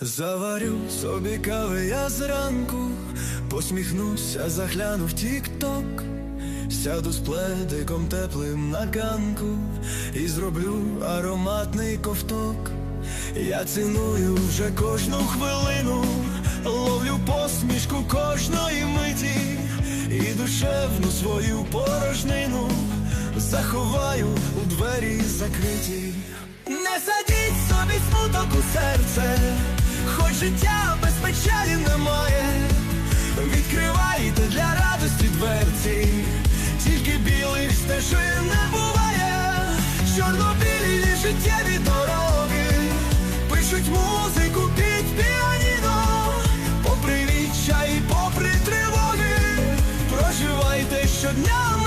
Заварю собі кави я зранку, посміхнуся, загляну в тік-ток, сяду з пледиком теплим на ганку і зроблю ароматний ковток. Я ціную вже кожну хвилину, ловлю посмішку кожної миті, і душевну свою порожнину заховаю у двері закриті. Не садіть собі смуток у серце, життя без печалі немає. Відкривайте для радості дверці, тільки білий стежин не буває, чорно-білі життєві дороги, пишуть музику під піаніно, попри віччя і попри тривоги, проживайте щодня.